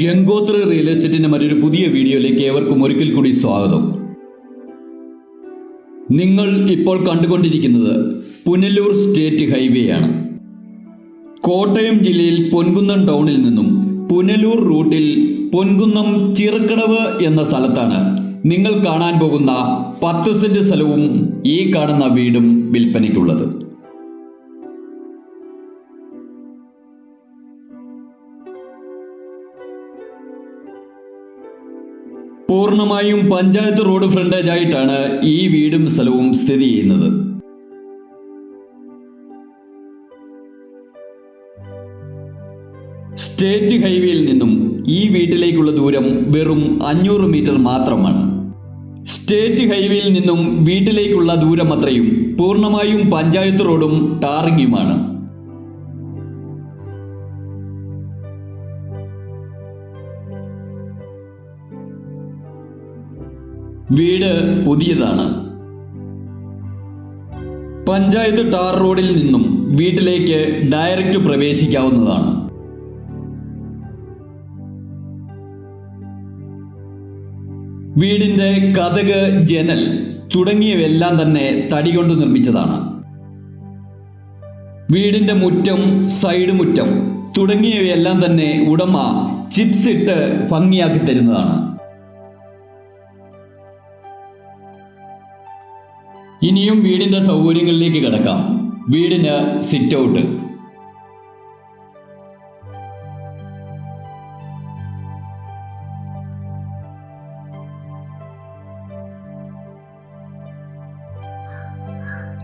ഗംഗോത്ര real എസ്റ്റേറ്റിന്റെ മറ്റൊരു പുതിയ വീഡിയോയിലേക്ക് ഏവർക്കും ഒരിക്കൽ കൂടി സ്വാഗതം. നിങ്ങൾ ഇപ്പോൾ കണ്ടുകൊണ്ടിരിക്കുന്നത് പുനലൂർ സ്റ്റേറ്റ് ഹൈവേ ആണ്. കോട്ടയം ജില്ലയിൽ പൊൻകുന്നം ടൗണിൽ നിന്നും പുനലൂർ റൂട്ടിൽ പൊൻകുന്നം ചിറക്കടവ് എന്ന സ്ഥലത്താണ് നിങ്ങൾ കാണാൻ പോകുന്ന പത്ത് സെന്റ് സ്ഥലവും ഈ കാണുന്ന വീടും വിൽപ്പനയ്ക്കുള്ളത്. പൂർണമായും പഞ്ചായത്ത് റോഡ് ഫ്രണ്ടേജ് ആയിട്ടാണ് ഈ വീടും സ്ഥലവും സ്ഥിതി ചെയ്യുന്നത്. സ്റ്റേറ്റ് ഹൈവേയിൽ നിന്നും ഈ വീട്ടിലേക്കുള്ള ദൂരം വെറും അഞ്ഞൂറ് മീറ്റർ മാത്രമാണ്. സ്റ്റേറ്റ് ഹൈവേയിൽ നിന്നും വീട്ടിലേക്കുള്ള ദൂരം അത്രയും പൂർണമായും പഞ്ചായത്ത് റോഡും ടാറിങ്ങുമാണ്. വീട് പുതിയതാണ്. പഞ്ചായത്ത് ടാർ റോഡിൽ നിന്നും വീട്ടിലേക്ക് ഡയറക്റ്റ് പ്രവേശിക്കാവുന്നതാണ്. വീടിന്റെ കഥക് ജനൽ തുടങ്ങിയവയെല്ലാം തന്നെ തടി കൊണ്ട് നിർമ്മിച്ചതാണ്. വീടിന്റെ മുറ്റം സൈഡ് മുറ്റം തുടങ്ങിയവയെല്ലാം തന്നെ ഉടമ ചിപ്സ് ഇട്ട് ഭംഗിയാക്കി തരുന്നതാണ്. ഇനിയും വീടിന്റെ സൗകര്യങ്ങളിലേക്ക് കിടക്കാം. വീടിന് സിറ്റ് ഔട്ട്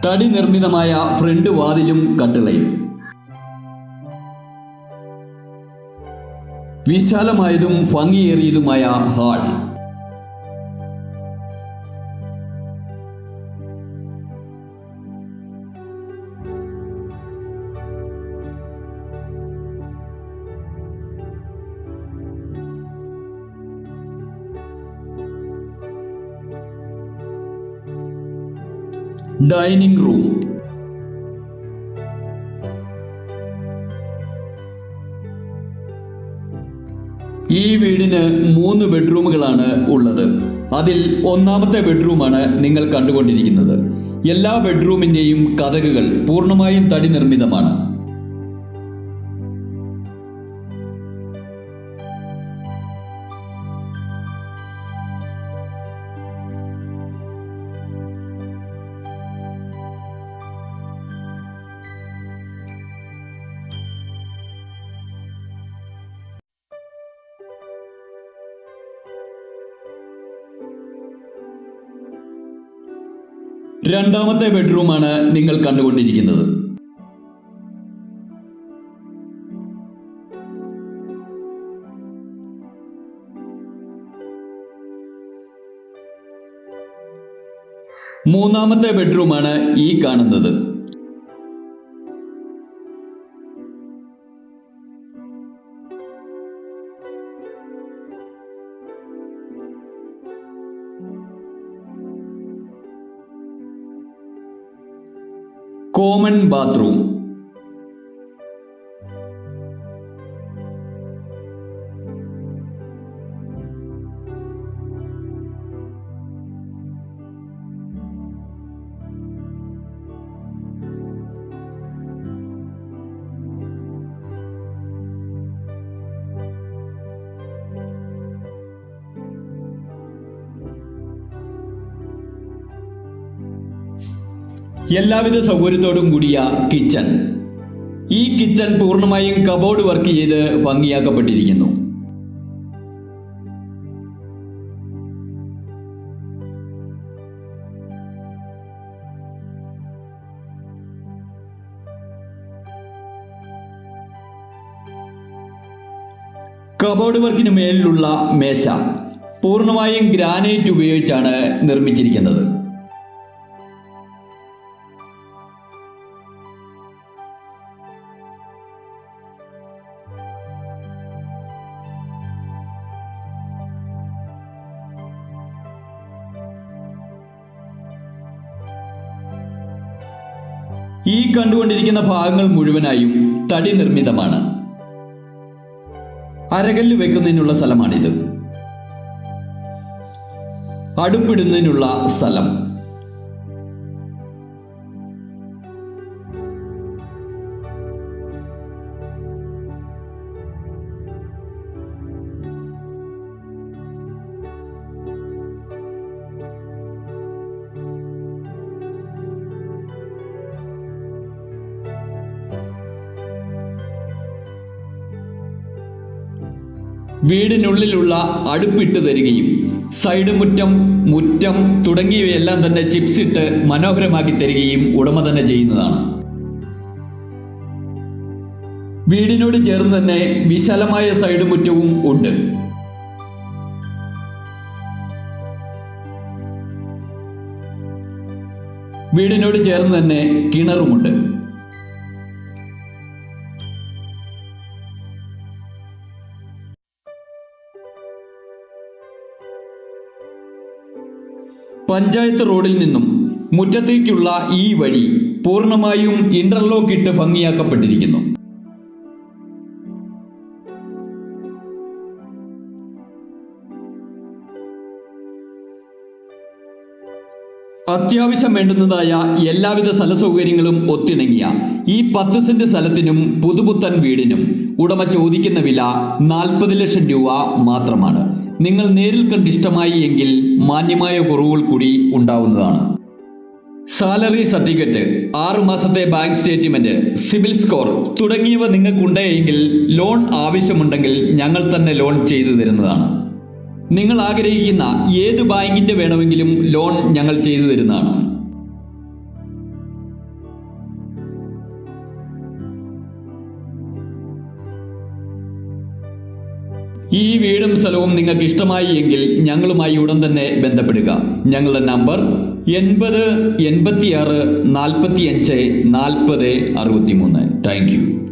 തടി നിർമ്മിതമായ ഫ്രണ്ട് വാതിലും കട്ടിളയും വിശാലമായതും ഭംഗിയേറിയതുമായ ഹാൾ. Dining room. ഈ വീടിന് മൂന്ന് ബെഡ്റൂമുകളാണ് ഉള്ളത്. അതിൽ ഒന്നാമത്തെ ബെഡ്റൂമാണ് നിങ്ങൾ കണ്ടുകൊണ്ടിരിക്കുന്നത്. എല്ലാ ബെഡ്റൂമിന്റെയും കഥകുകൾ പൂർണമായും തടി നിർമ്മിതമാണ്. രണ്ടാമത്തെ ബെഡ്റൂമാണ് നിങ്ങൾ കണ്ടുകൊണ്ടിരിക്കുന്നത്. മൂന്നാമത്തെ ബെഡ്റൂമാണ് ഈ കാണുന്നത്. കോമൺ ബാത്റൂം എല്ലാവിധ സൗകര്യത്തോടും കൂടിയ കിച്ചൺ. ഈ കിച്ചൺ പൂർണമായും കബോർഡ് വർക്ക് ചെയ്ത് ഭംഗിയാക്കപ്പെട്ടിരിക്കുന്നു. കബോർഡ് വർക്കിന് മേലിലുള്ള മേശ പൂർണമായും ഗ്രാനൈറ്റ് ഉപയോഗിച്ചാണ് നിർമ്മിച്ചിരിക്കുന്നത്. ഈ കണ്ടുകൊണ്ടിരിക്കുന്ന ഭാഗങ്ങൾ മുഴുവനായും തടി നിർമ്മിതമാണ് അരകല്ല് വെക്കുന്നതിനുള്ള സ്ഥലമാണിത്. അടുപ്പിടുന്നതിനുള്ള സ്ഥലം. വീടിനുള്ളിലുള്ള അടുപ്പിട്ട് തരികയും സൈഡ് മുറ്റം മുറ്റം തുടങ്ങിയവയെല്ലാം തന്നെ ചിപ്സ് ഇട്ട് മനോഹരമാക്കി തരികയും ഉടമ തന്നെ ചെയ്യുന്നതാണ്. വീടിനോട് ചേർന്ന് തന്നെ വിശാലമായ സൈഡ് മുറ്റവും ഉണ്ട്. വീടിനോട് ചേർന്ന് തന്നെ കിണറുമുണ്ട്. പഞ്ചായത്ത് റോഡിൽ നിന്നും മുറ്റത്തേക്കുള്ള ഈ വഴി പൂർണമായും ഇന്റർലോക്ക് ഇട്ട് ഭംഗിയാക്കപ്പെട്ടിരിക്കുന്നു. അത്യാവശ്യം വേണ്ടുന്നതായ എല്ലാവിധ സ്ഥല സൗകര്യങ്ങളും ഒത്തിണങ്ങിയ ഈ പത്ത് സെന്റ് സ്ഥലത്തിനും പുതുപുത്തൻ വീടിനും ഉടമ ചോദിക്കുന്ന വില നാൽപ്പത് ലക്ഷം രൂപ മാത്രമാണ്. നിങ്ങൾ നേരിൽ കണ്ട് ഇഷ്ടമായി എങ്കിൽ മാന്യമായ കുറവുകൾ കൂടി ഉണ്ടാവുന്നതാണ്. സാലറി സർട്ടിഫിക്കറ്റ് ആറു മാസത്തെ ബാങ്ക് സ്റ്റേറ്റ്മെന്റ് സിബിൽ സ്കോർ തുടങ്ങിയവ നിങ്ങൾക്കുണ്ടെങ്കിൽ ലോൺ ആവശ്യമുണ്ടെങ്കിൽ ഞങ്ങൾ തന്നെ ലോൺ ചെയ്തു തരുന്നതാണ്. നിങ്ങൾ ആഗ്രഹിക്കുന്ന ഏത് ബാങ്കിന്റെ വേണമെങ്കിലും ലോൺ ഞങ്ങൾ ചെയ്തു തരുന്നതാണ്. ഈ വീടും സ്ഥലവും നിങ്ങൾക്ക് ഇഷ്ടമായി എങ്കിൽ ഞങ്ങളുമായി ഉടൻ തന്നെ ബന്ധപ്പെടുക. ഞങ്ങളുടെ നമ്പർ എൺപത് എൺപത്തിയാറ് നാൽപ്പത്തി അഞ്ച് നാൽപ്പത് അറുപത്തി മൂന്ന് താങ്ക് യു.